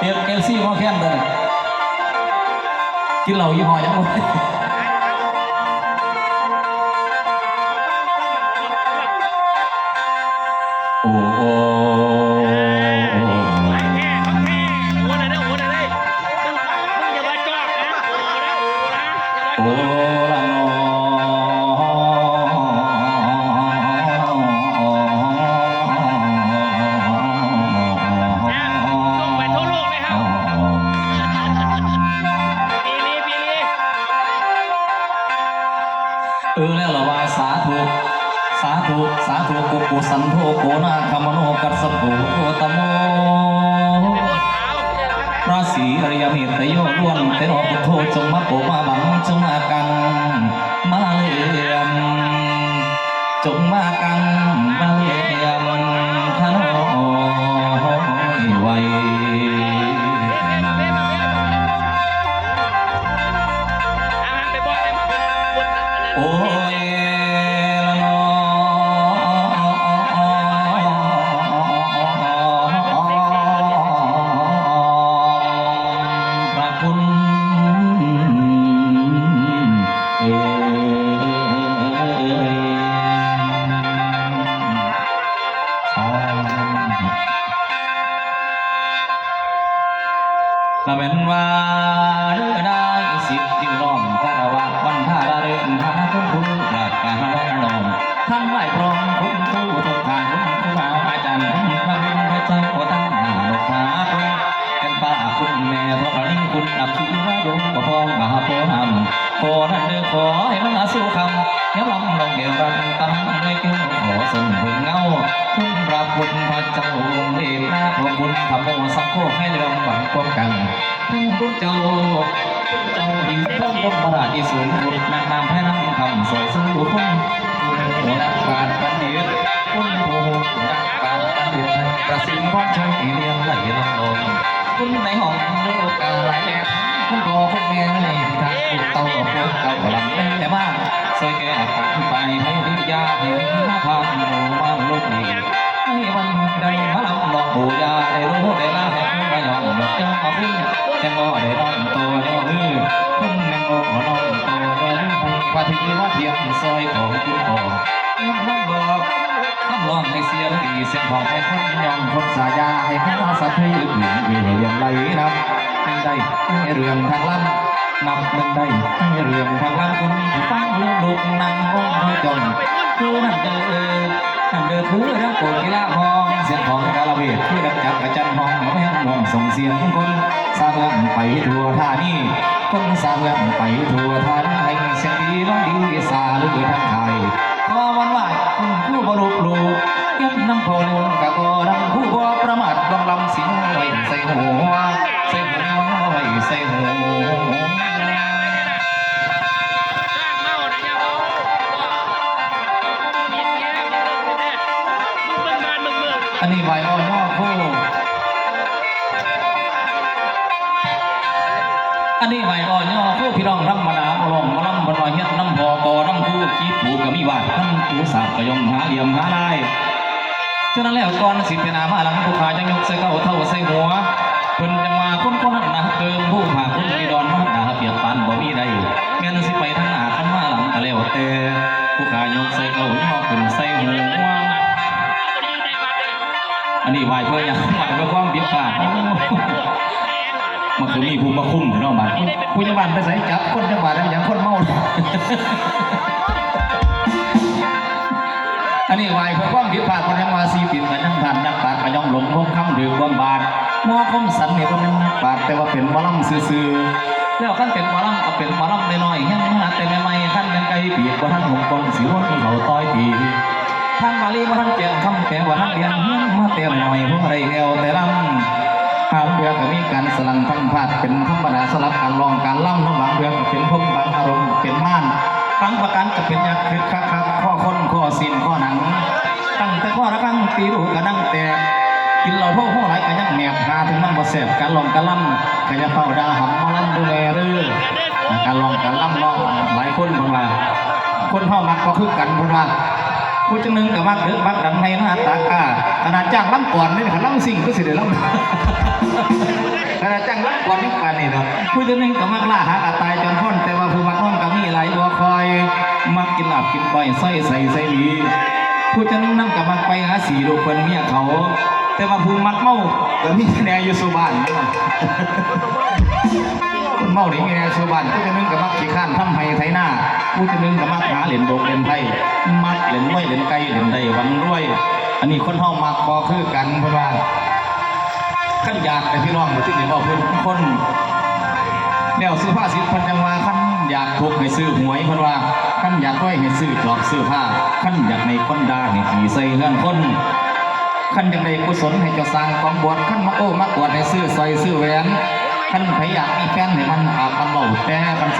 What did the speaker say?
เอฟเอฟซีมาแค้นเลยกินเหล้ายี่ห้อยังไงโอ้ ออแล้วละวายสาธุสาธุสาธุกุกุสันโธโกนาคามโนกัสสปุโทตโมพระศรีอริยเมตโยล้วนเตนอพุทโธจงมาโกมาบังจงมากังมาเลียมจงมากัง โอ้ยละนอพระคุณเอ่ยสาธุละเป็นว่าได้สิทธิ์อยู่น้อม คุณคุณปราดการร้องลมทั้งไหลพร้อมคุณครูทุกทางคุณครูบาอาจารย์คุณพระคุณพระเจ้าตั้งหน้าลูกหาคุณเป็นป้าคุณแม่พระนิ่งคุณอับชีวะดวงประพองมหาโพนำโพนั่นเด้อขอให้มันอาสู้คำย้ำลำลงเดียวกันตั้งในเกี่ยวขอสมถึงเงาคุณพระคุณพระเจ้าองค์เดชนาขอบคุณธรรมโอสังโฆให้เรื่องหวังความกันคุณพระเจ้า เจ้าหิงพระบรมราที่สูงสุดนางนามให้นำคำสวยสู้คุณคุณหัวนักปราชญ์ปัณฑิตคุณผู้นักปราชญ์ปัณฑิตประสิทธิ์พรชัยเรียนไหลลำลงคุณในห้องโลกาหลแดดคุณพ่อคุณแม่ในพิธาคุณเต่าพวกเก่าลำแม่บ้าสวยแก่ปันไปให้วิญญาให้มาพาหมู่มาลูกนี้ให้วันใดมาลำลองบูยาได้รู้ได้ลาให้คุณมายอมหมดเจ้าเอาวิ่งแตงโมได้น้องโต มือพาทีว่าเทียมซอยของคุณพ่อน้องบอกคำร้องให้เสียงดีเสียงของให้คนยอมคนสายาให้ข้าสัตย์ให้อื่นมีเรื่องไหลนับเป็นได้ให้เรื่องทางลำนับเป็นได้ให้เรื่องทางลำคุณฟังลูกลูกนั่งร้องให้จนคือนั่นเด้อนั่นเด้อคือเรื่องโกดกีฬาห้องเสียงของกาลเวทคือดับจับประจันห้องไม่ให้น้องส่งเสียงคนสร้างเรื่องไปทั่วท่านี้คนสร้างเรื่องไปทั่วท่านี้ อันนี้ใบอ้อยนอกคู่อันนี้ใบอ้อยนอกคู่พี่น้องรำมาดามาลองมาลำมาลอยเฮ็ดน้ำพอกอน้ำคู่จีบปูกับมีบาทท่านปูสาบก็ยองหาเหลี่ยมหาได้ฉะนั้นแล้วก่อนสิเป็นนามาหลังผู้ขาจังยกใส่เก้าเท่าใส่หัวเพิ่นจังว่าคนคนนั้นนะเกิมผู้ผาคุณมีดอนมาด่าเปียบปานบ่มีใดแม่นสิไปทางหน้าคันมาหลังก็แล้วแต่ผู้ขายกใส่เก้าย่อขึ้นใส่หัว นนี้ไหวเพื่อหยังไหวเพื่อความผิดพลาดมันคือมีผู้มาคุ้มเนาะบัดผู้จังหวัดไปใส่จับคนจังหวัดแล้วอย่างคนเมาอันนี้ไหวเพื่อความผิดพลาดคนยังว่าซีปินกันยังทันนักปราชญ์ก็ย่องหลงพงคำดื่มบนบาทหมอคมสันนี่ก็เป็นนักปราชญ์แต่ว่าเป็นหมอลำซื่อๆแล้วขั้นเป็นหมอลำก็เป็นหมอลำน้อยๆยังมาแต่ใหม่ๆขั้นยังไกลปีกว่าท่านหงกลสิวนเขาต้อยปี ทางบาลีมาทางแจงคำแปลว่าทางเรียนเฮียนมาเต็มหน่อยพวกไรแอวแต่ลำทางเรือก็มีการสลังพังพาดเป็นธรรมดาสลับการลองการล่ำทั้งบางเรือก็เป็นพงบางอารมณ์เป็นม่านบางประการก็เป็นยักษ์คือคักคักข้อค้นข้อสินข้อหนัง ตั้งแต่ข้อระกังตีรูกระดังแต่กินเหล้าพ่อพ่อไรก็ยังแหนบหาถึงมันบ่แสบการลองการล่ำก็จะเฝ้าดาหำมาล่ำดูแลเรือการลองการล่ำเนาะหลายคนบางว่าคนพ่อมักก็คือกันบางว่า ผู้จังหนึ่งกับมักเดือมักดังในหน้าตากาขนาดจ้างล่ำก่อนนี่ขันล่ำสิ่งก็สิเดือดล่ำผู้จะหนึ่งก็มักล่าหากระตายจนพ้นแต่ว่าผู้มักน้อมก็มีหลายบัวคอย มักกินหลาบกินก้อยใส่ใส่ใส่ดีผู้จะหนึงนั่งก็มักไปหาสีลูกเพิ่นเมียเขา แต่ว่าผู้มักเมาก็มีแนวอยู่สู่บ้านนะคน เมานี่มีแนวสู่บ้านผู้จะนึงก็มักขี้ข้านทำให้ไถหน้าผู้จะนึงก็มักหาเหรียญโบกเหรียญไทยมักเหรียญไว้เหรียญไก่เหรียญใดหวันรวย อันนี้คนเฮามักบ่คือกันเพิ่นว่าขั้นอยากแต่พี่น้องมาที่นี่บอกเพื่อนคนแนวซื้อผ้าสิพันจังว่าขั้นอยากถูกให้ซื้อหวยเพันว่าขั้นอยากด้วยให้ซื้อจอบซื้อผ้าขั้นอยากในคนดาให้ขี่ใส่เงื่อนคนขั้นอยากได้กุศลให้เจ้าสร้างกองบวชขั้นมาโอ้มากวดให้ซื้อซอยซื้อแหวน ท่านใครอยากมีแฟนให้มันอาบมันเบาแต่กัน